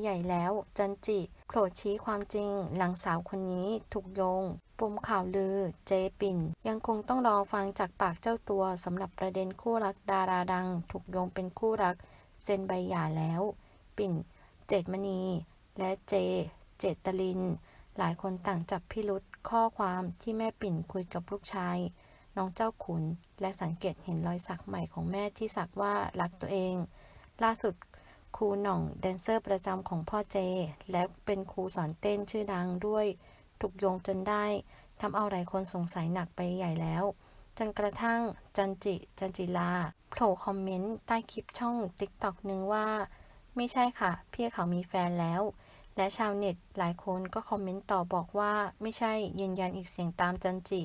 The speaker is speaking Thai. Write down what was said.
ใหญ่แล้ว จันจิโผล่ชี้ความจริง หลังสาวคนนี้ถูกโยงปมข่าวลือ เจปิ่น ยังคงต้องรอฟังจากปากเจ้าตัวสำหรับประเด็นคู่รักดาราดัง ถูกโยงเป็นคู่รักเซ็นใบหย่าแล้ว ปิ่น เจตมณี และเจ เจตลิน หลายคนต่างจับพิรุษข้อความที่แม่ปิ่นคุยกับลูกชาย น้องเจ้าขุน และสังเกตเห็นรอยสักใหม่ของแม่ที่สักว่ารักตัวเอง ล่าสุด ครูหน่องแดนเซอร์ประจำของพ่อเจ และเป็นครูสอนเต้นชื่อดังด้วย ถูกโยงจนได้ทำเอาหลายคนสงสัยหนักไปใหญ่แล้ว จนกระทั่งจันจิ จันจิลาโผล่คอมเมนต์ใต้คลิปช่องติ๊กต็อกนึงว่า ไม่ใช่ค่ะ พี่เขามีแฟนแล้ว และชาวเน็ตหลายคนก็คอมเมนต์ต่อบอกว่าไม่ใช่ยืนยันอีกเสียงตามจันจิ